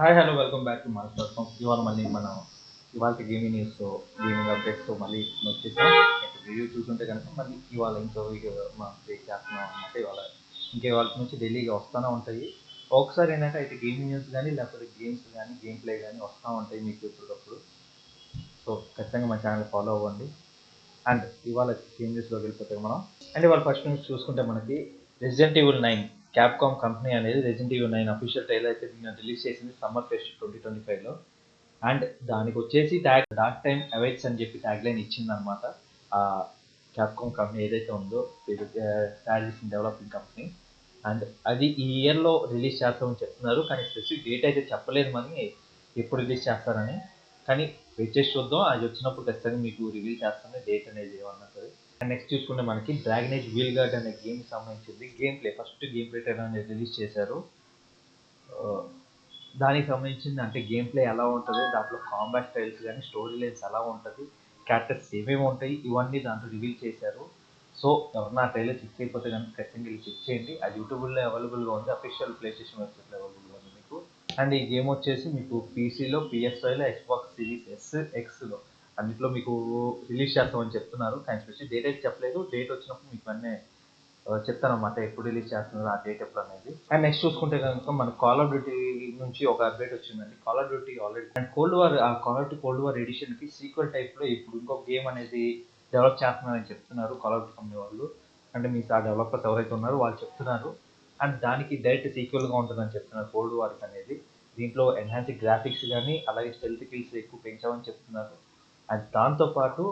Hi hello welcome back to mass dot com ఇవాళ మళ్ళీ మనం ఇవాళ గేమింగ్ న్యూస్ గేమింగ్ అప్డేట్స్ మళ్ళీ వచ్చేసాం. రివ్యూ చూస్తుంటే కనుక మళ్ళీ ఇవాళ ఇంకో వీడియో మనం క్రియేట్ చేస్తున్నాం అనమాట ఇవాళ ఇంకా ఇవాళ నుంచి ఢిల్లీగా వస్తూనే ఉంటాయి. ఒకసారి ఏంటంటే అయితే గేమింగ్ న్యూస్ కానీ లేకపోతే గేమ్స్ కానీ గేమ్ ప్లే కానీ వస్తూ ఉంటాయి మీకు ఎప్పటికప్పుడు. సో ఖచ్చితంగా మా ఛానల్ ఫాలో అవ్వండి. అండ్ ఇవాళ గేమ్ న్యూస్లోకి వెళ్ళిపోతే మనం. అండ్ ఇవాళ ఫస్ట్ న్యూస్ చూసుకుంటే మనకి Resident Evil nine Capcom company అనేది Resident Evil nine official trailer అయితే నిన్న రిలీజ్ చేసింది సమ్మర్ ఫెస్ట్ ట్వంటీ ట్వంటీ ఫైవ్లో అండ్ దానికి వచ్చేసి ట్యాగ్ డార్క్ టైమ్ అవైట్స్ అని చెప్పి ట్యాగ్ లైన్ ఇచ్చిందనమాట ఆ క్యాప్కామ్ కంపెనీ ఏదైతే ఉందో తయారు చేసిన డెవలపింగ్ కంపెనీ అండ్ అది ఈ ఇయర్లో రిలీజ్ చేస్తామని చెప్తున్నారు. కానీ స్పెసిఫిక్ డేట్ అయితే చెప్పలేదు మరి ఎప్పుడు రిలీజ్ చేస్తారని. కానీ వెయిట్ చేసి చూద్దాం. అది వచ్చినప్పుడు ఖచ్చితంగా మీకు రివీల్ చేస్తాను డేట్ అనేది ఏమన్నది. సరే నెక్స్ట్ చూసుకుంటే మనకి డ్రాగన్ ఏజ్ వీల్ గార్డ్ అనే గేమ్ సంబంధించింది. Game play first game play trailer అనేది రిలీజ్ చేశారు. దానికి సంబంధించింది అంటే గేమ్ ప్లే ఎలా ఉంటుంది దాంట్లో కాంబాట్ స్టైల్స్ కానీ స్టోరీ లైన్స్ ఎలా ఉంటుంది క్యారెక్టర్స్ ఏమేమి ఉంటాయి ఇవన్నీ దాంట్లో రివీల్ చేశారు. సో ఎవరన్నా ట్రైలర్ చెక్ చేయకపోతే కనుక ఖచ్చితంగా వెళ్ళి చెక్ చేయండి. అది యూట్యూబ్లో అవైలబుల్గా ఉంది అఫీషియల్ ప్లే స్టేషన్ వెబ్సైట్లో అవైలబుల్గా ఉంది మీకు. అండ్ ఈ గేమ్ వచ్చేసి మీకు పీసీలో పిఎస్ఐలో ఎక్స్బాక్స్ సిరీస్ ఎస్ ఎక్స్లో అన్నిట్లో మీకు రిలీజ్ చేస్తామని చెప్తున్నారు. కానీ స్పెషల్ డేట్ అయితే చెప్పలేదు. డేట్ వచ్చినప్పుడు మీకు అన్నీ చెప్తాను అనమాట ఎప్పుడు రిలీజ్ చేస్తున్నారు ఆ డేట్ ఎప్పుడు అనేది. అండ్ నెక్స్ట్ చూసుకుంటే కనుక మన కాల్ ఆఫ్ డ్యూటీ నుంచి ఒక అప్డేట్ వచ్చిందండి. Call of Duty already and Cold War ఆ Call of Duty Cold War ఎడిషన్కి sequel టైప్లో ఇప్పుడు ఇంకొక గేమ్ అనేది డెవలప్ చేస్తున్నారని చెప్తున్నారు కాల్ ఆఫ్ డ్యూటీ కంపెనీ వాళ్ళు. అంటే మీ ఆ డెవలపర్స్ ఎవరైతే ఉన్నారో వాళ్ళు చెప్తున్నారు. అండ్ దానికి డైరెక్ట్ సీక్వెల్గా ఉంటుందని చెప్తున్నారు కోల్డ్ వార్ అనేది. దీంట్లో ఎన్హాన్స్ గ్రాఫిక్స్ కానీ అలాగే స్టెల్త్ కిల్స్ ఎక్కువ పెంచామని చెప్తున్నారు. అండ్ దాంతోపాటు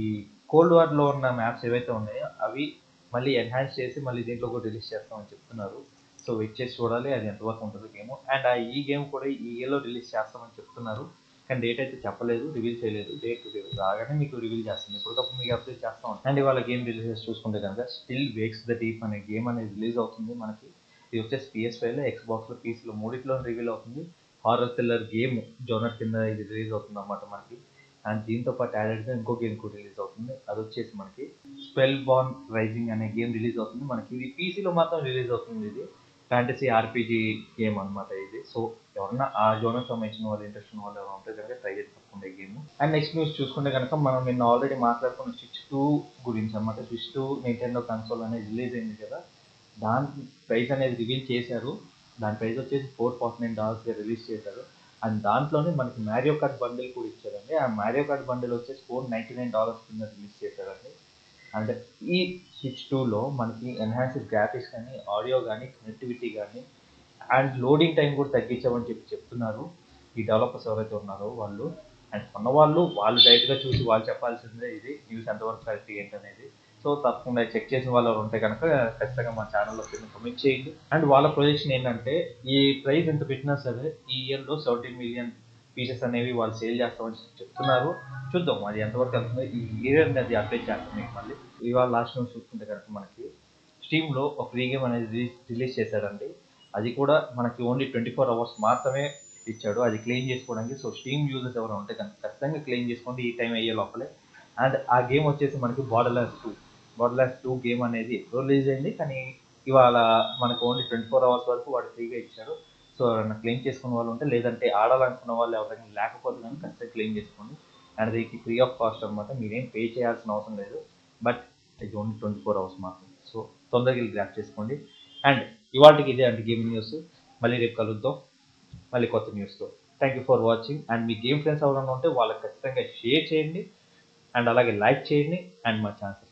ఈ కోల్డ్ వార్లో ఉన్న మ్యాప్స్ ఏవైతే ఉన్నాయో అవి మళ్ళీ ఎన్హాన్స్ చేసి మళ్ళీ దీంట్లో కూడా రిలీజ్ చేస్తామని చెప్తున్నారు. సో వెయిట్ చేసి చూడాలి అది ఎంతవరకు ఉంటుందో గేమ్. అండ్ ఆ ఈ గేమ్ కూడా ఈ ఇయర్లో రిలీజ్ చేస్తామని చెప్తున్నారు. కానీ డేట్ అయితే చెప్పలేదు రివీల్ చేయలేదు. డేట్ రాగానే మీకు రివీల్ చేస్తాను. ఇప్పటికప్పుడు మీకు అప్డేట్ చేస్తాం అండ్ ఇవాళ గేమ్ రిలీజెస్ చూసుకుంటే కనుక స్టిల్ వేక్స్ ద డీప్ అనే గేమ్ అనేది రిలీజ్ అవుతుంది మనకి. ఇది వచ్చేసి పిఎస్ ఫైవ్లో ఎక్స్బాక్స్లో పీసీలో మూడిట్లో రివీల్ అవుతుంది. హారర్ థ్రిల్లర్ గేమ్ జోనర్ కింద ఇది రిలీజ్ అవుతుంది అన్నమాట మనకి. అండ్ దీంతో పాటు యాడెడ్గా ఇంకో గేమ్ కూడా రిలీజ్ అవుతుంది. అది వచ్చేసి మనకి స్పెల్ బాన్ రైజింగ్ అనే గేమ్ రిలీజ్ అవుతుంది. మనకి ఇది పీసీలో మాత్రం రిలీజ్ అవుతుంది ఇది. ఫ్యాంటసీ ఆర్పీజీ గేమ్ అన్నమాట ఇది. సో ఎవరన్నా ఆ జోనర్ సంబంధించిన వాళ్ళు ఇంట్రెస్ట్ ఉన్న వాళ్ళు ఎవరైనా ఉంటే కనుక ట్రై చేసి తప్పకుండా గేమ్ అండ్ నెక్స్ట్ న్యూస్ చూసుకుంటే కనుక మనం నిన్న ఆల్రెడీ మాట్లాడుకున్న స్విచ్ టూ గురించి అనమాట స్విచ్ టూ నింటెండో కన్సోల్ అనేది రిలీజ్ అయింది కదా. దాని ప్రైస్ అనేది రివీల్ చేశారు. దాని ప్రైస్ వచ్చేసి ఫోర్ ఫార్టీ నైన్ డాలర్స్గా రిలీజ్ చేశారు. అండ్ దాంట్లోనే మనకి మ్యారియో కార్డ్ బండిల్ కూడా ఇచ్చారండి. ఆ మ్యారియో కార్డ్ బండిల్ వచ్చేసి ఫోర్ నైంటీ నైన్ డాలర్స్ కింద రిలీజ్ చేశారండి. అండ్ ఈ స్విచ్ టూలో మనకి ఎన్హాన్స్డ్ గ్రాఫిక్స్ కానీ ఆడియో కానీ కనెక్టివిటీ కానీ అండ్ లోడింగ్ టైం కూడా తగ్గించామని చెప్పి చెప్తున్నారు. ఈ డెవలపర్స్ ఎవరైతే ఉన్నారో వాళ్ళు. అండ్ కొన్నవాళ్ళు వాళ్ళు డైరెక్ట్గా చూసి వాళ్ళు చెప్పాల్సిందే ఇది. న్యూస్ ఎంతవరకు కరెక్ట్ ఏంటనేది. సో తప్పకుండా చెక్ చేసిన వాళ్ళు ఉంటే కనుక ఖచ్చితంగా మా ఛానల్లో కింద కమెంట్ చేయండి. అండ్ వాళ్ళ ప్రొజెక్షన్ ఏంటంటే ఈ ప్రైస్ ఎంత పెట్టినా సరే ఈ ఇయర్లో సెవెంటీన్ మిలియన్ పీసెస్ అనేవి వాళ్ళు సేల్ చేస్తామని చెప్తున్నారు. చూద్దాం అది ఎంతవరకు వెళ్తుందో. ఈ ఇయర్ అది అప్డేట్ చేస్తాం మీకు మళ్ళీ. ఇవాళ లాస్ట్ నుంచి చూసుకుంటే కనుక మనకి స్టీమ్లో ఒక ఫ్రీ గేమ్ అనేది రిలీజ్ రిలీజ్ చేశారండి. అది కూడా మనకి ఓన్లీ ట్వంటీ ఫోర్ అవర్స్ మాత్రమే ఇచ్చాడు. అది క్లెయిమ్ చేసుకోవడానికి. సో స్టీమ్ యూజర్స్ ఎవరైనా ఉంటే కనుక ఖచ్చితంగా క్లెయిమ్ చేసుకోండి. ఈ టైం అయ్యే లోపలే. అండ్ ఆ గేమ్ వచ్చేసి మనకి బార్డర్ టూ వర్డ్ ల్యాన్స్ టూ గేమ్ అనేది ఎప్పుడో రిలీజ్ అయింది. కానీ ఇవాళ మనకు ఓన్లీ ట్వంటీ ఫోర్ అవర్స్ వరకు వాడు ఫ్రీగా ఇచ్చారు. సో ఎవరైనా క్లెయిమ్ చేసుకున్న వాళ్ళు ఉంటే లేదంటే ఆడాలనుకున్న వాళ్ళు ఎవరైనా లేకపోతే కానీ ఖచ్చితంగా క్లెయిమ్ చేసుకోండి. అండ్ దీనికి ఫ్రీ ఆఫ్ కాస్ట్ అనమాట మీరేం పే చేయాల్సిన అవసరం లేదు. బట్ ఇది ఓన్లీ ట్వంటీ ఫోర్ అవర్స్ మాత్రం సో తొందరగా వెళ్ళి గ్రాప్ చేసుకోండి. అండ్ ఇవాళకి ఇదే అంటే గేమ్ న్యూస్ మళ్ళీ రేపు కలుద్దాం. మళ్ళీ కొత్త న్యూస్తో thank you for watching and me game friends ఎవరైనా ఉంటే వాళ్ళకి ఖచ్చితంగా షేర్ చేయండి. అండ్ అలాగే లైక్ చేయండి. అండ్ మా ఛాన్సెస్